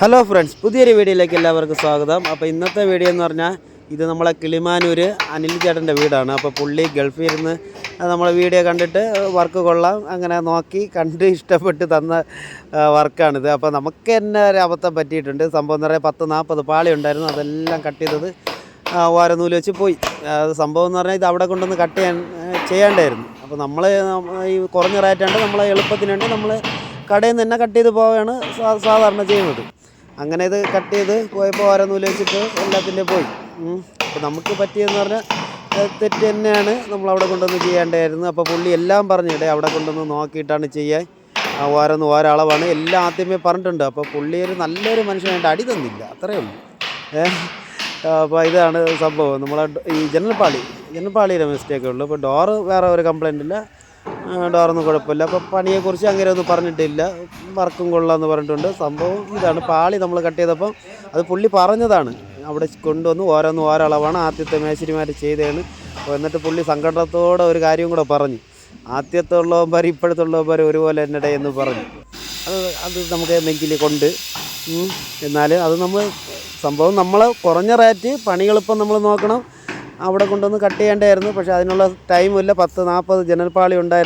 Hello friends പുതിയൊരു വീഡിയോയിലേക്ക് എല്ലാവർക്കും സ്വാഗതം. അപ്പോൾ ഇന്നത്തെ വീഡിയോ എന്ന് പറഞ്ഞാൽ ഇത് നമ്മളെ കിളിമാനൂർ അനിൽ ചേട്ടന്റെ വീടാണ്. അപ്പോൾ പുള്ളി ഗൾഫിൽ ഇരുന്ന് നമ്മളെ വീഡിയോ കണ്ടിട്ട് വർക്ക് കൊള്ളാം അങ്ങനെ നോക്കി കണ്ട് ഇഷ്ടപ്പെട്ട് തന്ന വർക്കാണിത്. അപ്പോൾ നമുക്ക് തന്നെ ഒരു അബദ്ധം പറ്റിയിട്ടുണ്ട്. സംഭവം എന്ന് പറഞ്ഞാൽ പത്ത് നാൽപ്പത് പാളി ഉണ്ടായിരുന്നു. അതെല്ലാം കട്ട് ചെയ്തത് ഓരോന്നൂൽ ഓരനൂൽ വെച്ച് പോയി. സംഭവം എന്ന് പറഞ്ഞാൽ ഇത് അവിടെ കൊണ്ടുവന്ന് കട്ട് ചെയ്യാൻ ചെയ്യേണ്ടായിരുന്നു. അപ്പോൾ നമ്മൾ ഈ കുറഞ്ഞ റേറ്റാണ്ട് നമ്മളെ എളുപ്പത്തിന് വേണ്ടി നമ്മൾ കടയിൽ നിന്ന് തന്നെ കട്ട് ചെയ്ത് പോവുകയാണ് സാധാരണ ചെയ്യുന്നത്. അങ്ങനെ ഇത് കട്ട് ചെയ്ത് പോയപ്പോൾ ഓരോ നൂൽ വെച്ചിട്ട് എല്ലാത്തിന്റെ പോയി. അപ്പോൾ നമുക്ക് പറ്റിയെന്ന് പറഞ്ഞാൽ തെറ്റ് തന്നെയാണ് നമ്മൾ അവിടെ കൊണ്ടുവന്ന് ചെയ്യേണ്ടായിരുന്നു അപ്പോൾ പുള്ളി എല്ലാം പറഞ്ഞിടേ അവിടെ കൊണ്ടുവന്ന് നോക്കിയിട്ടാണ് ചെയ്യാൻ ഓരോന്ന് ഓരോ അളവാണ്. എല്ലാം ആദ്യമേ പറഞ്ഞിട്ടുണ്ട്. അപ്പോൾ പുള്ളി ഒരു നല്ലൊരു മനുഷ്യനായിട്ട് അടി തന്നില്ല. അത്രയേ ഉള്ളൂ. അപ്പോൾ ഇതാണ് സംഭവം. നമ്മളെ ഈ ജനൽ പാളി ജനൽ പാളിയുടെ മിസ്റ്റേക്കേ ഉള്ളൂ. അപ്പോൾ ഡോറ് വേറെ ഒരു കംപ്ലൈന്റ് ഇല്ല. ഡോറൊന്നും കുഴപ്പമില്ല. അപ്പോൾ പണിയെക്കുറിച്ച് അങ്ങനെ ഒന്നും പറഞ്ഞിട്ടില്ല. വർക്കും കൊള്ളാമെന്ന് പറഞ്ഞിട്ടുണ്ട്. സംഭവം ഇതാണ്. പാളി നമ്മൾ കട്ട് ചെയ്തപ്പം അത് പുള്ളി പറഞ്ഞതാണ്. അവിടെ കൊണ്ടുവന്ന് ഓരോന്ന് ഓരോ അളവാണ് ആദ്യത്തെ മേശരിമാർ ചെയ്തതാണ് അപ്പോൾ എന്നിട്ട് പുള്ളി സങ്കടത്തോടെ ഒരു കാര്യം കൂടെ പറഞ്ഞു. ആദ്യത്തെ ഉള്ളവന്മാർ ഇപ്പോഴത്തെ ഉള്ളവന്മാർ ഒരുപോലെ തന്നെ എന്ന് പറഞ്ഞു. അത് അത് നമുക്ക് നെഞ്ചിൽ കൊണ്ട് എന്നാൽ അത് നമ്മൾ സംഭവം നമ്മൾ കുറഞ്ഞ റേറ്റ് പണികളിപ്പം നമ്മൾ നോക്കണം. അവിടെ കൊണ്ടുവന്ന് കട്ട് ചെയ്യേണ്ടായിരുന്നു. പക്ഷേ അതിനുള്ള ടൈമില്ല. പത്ത് നാൽപ്പത് ജനൽപ്പാളി ഉണ്ടായിരുന്നു.